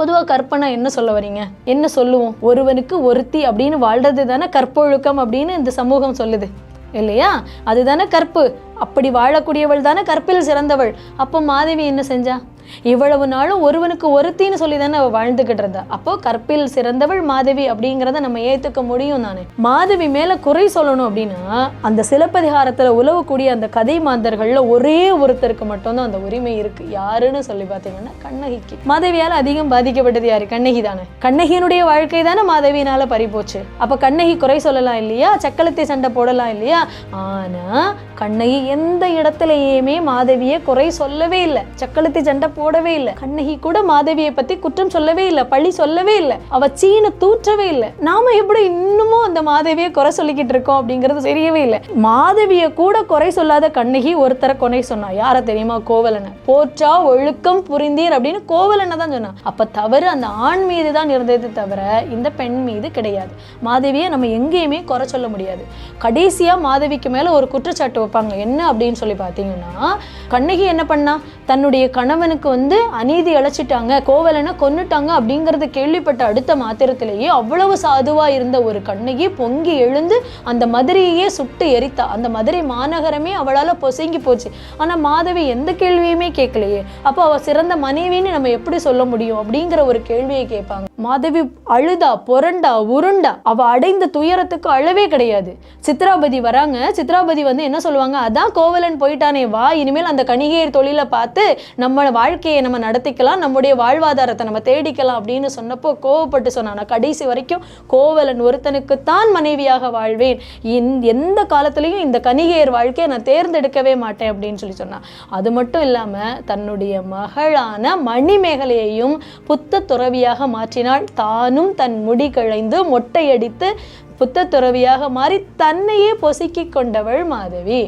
பொதுவாக கற்பனை என்ன சொல்ல வரீங்க? என்ன சொல்லுவோம்? ஒருவனுக்கு ஒருத்தி அப்படின்னு வாழ்றது தானே கற்பொழுக்கம் அப்படின்னு இந்த சமூகம் சொல்லுது. இல்லையா? அதுதானே கற்பு. அப்படி வாழக்கூடியவள் தானே கற்பில் சிறந்தவள். அப்போ மாதவி என்ன செஞ்சா? இவ்வளவு நாளும் ஒருவனுக்கு ஒருத்தின்னு சொல்லி தானே அவள் வாழ்ந்துகிட்டு இருந்தா. அப்போ கற்பில் சிறந்தவள் மாதவி அப்படிங்கிறத நம்ம ஏத்துக்க முடியும் தானே. மாதவி மேல குறை சொல்லணும் அப்படின்னா அந்த சிலப்பதிகாரத்துல உழவக்கூடிய அந்த கதை மாந்தர்கள்ல ஒரே ஒருத்தருக்கு மட்டும்தான் அந்த உரிமை இருக்கு. யாருன்னு சொல்லி பார்த்தீங்கன்னா கண்ணகிக்கு. மாதவியால அதிகம் பாதிக்கப்பட்டது யாரு? கண்ணகி தானே. கண்ணகியினுடைய வாழ்க்கை தானே மாதவியினால பறிப்போச்சு அப்ப கண்ணகி குறை சொல்லலாம் இல்லையா? சக்கலத்தை சண்டை போடலாம் இல்லையா? ஆனா கண்ணகி எந்த இடத்துலயுமே மாதவியை குறை சொல்லவே இல்லை. சக்கலத்தை சண்டை போடவே இல்லை. கண்ணகி கூட மாதவியை பத்தி குற்றம் சொல்லவே இல்லை பழி சொல்லவே இல்லை. அவ சீன தூற்றவே இல்லை. நாம எப்படி இன்னமும் அந்த மாதவியை குறை சொல்லிக்கிட்டு இருக்கோம் அப்படிங்கிறது தெரியவே இல்லை. மாதவியை கூட குறை சொல்லாத கண்ணகி ஒருத்தரை கொனை சொன்னா. யார தெரியுமா? கோவலனை. போற்றா ஒழுக்கம் புரிந்தீர் அப்படின்னு கோவலனை தான் சொன்னா. அப்ப தவறு அந்த ஆண் மீது தான் இருந்தது தவிர இந்த பெண் மீது கிடையாது. மாதவியை நம்ம எங்கேயுமே குறை சொல்ல முடியாது. கடைசியா மாதவிக்கு மேல ஒரு குற்றச்சாட்டு வைப்பாங்க. என்ன அப்படின்னு சொல்லி பார்த்தீங்கன்னா கண்ணகி என்ன பண்ணா? தன்னுடைய கணவனுக்கு வந்து அநீதி இழைச்சிட்டாங்க கோவலனை கொன்னுட்டாங்க அப்படிங்கறத கேள்விப்பட்ட அடுத்த மாத்திரத்திலேயே அவ்வளவு சாதுவா இருந்த ஒரு கண்ணகி பொங்கி எழுந்து அந்த மதுரையே சுட்டு எரித்தா. அந்த மதுரை மாநகரமே அவளால பொசுங்கி போச்சு. ஆனா மாதவி எந்த கேள்வியுமே கேட்கலையே. அப்போ அவ சிறந்த மனைவின்னு நம்ம எப்படி சொல்ல முடியும் அப்படிங்கிற ஒரு கேள்வியை கேட்பாங்க. மாதவி அழுதா புரண்டா உருண்டா அவ அடைந்த துயரத்துக்கு அளவே கிடையாது. சித்ராபதி வராங்க. சித்ராபதி வந்து என்ன சொல்லுவாங்க? அதான் கோவலன் போயிட்டானே வா இனிமேல் அந்த கணிகையர் தொழிலை பார்த்து நம்ம வாழ்க்கையை நம்ம நடத்திக்கலாம் நம்முடைய வாழ்வாதாரத்தை நம்ம தேடிக்கலாம் அப்படின்னு சொன்னப்போ கோவப்பட்டு சொன்னான். கடைசி வரைக்கும் கோவலன் ஒருத்தனுக்குத்தான் மனைவியாக வாழ்வேன். இந்- எந்த காலத்துலேயும் இந்த கணிகையர் வாழ்க்கையை நான் தேர்ந்தெடுக்கவே மாட்டேன் அப்படின்னு சொல்லி சொன்னான். அது மட்டும் இல்லாமல் தன்னுடைய மகளான மணிமேகலையையும் புத்த துறவியாக மாற்றினாள். தானும் தன் முடி களைந்து மொட்டையடித்து புத்த துறவியாக மாறி தன்னையே பொசுக்கி கொண்டவள் மாதவி.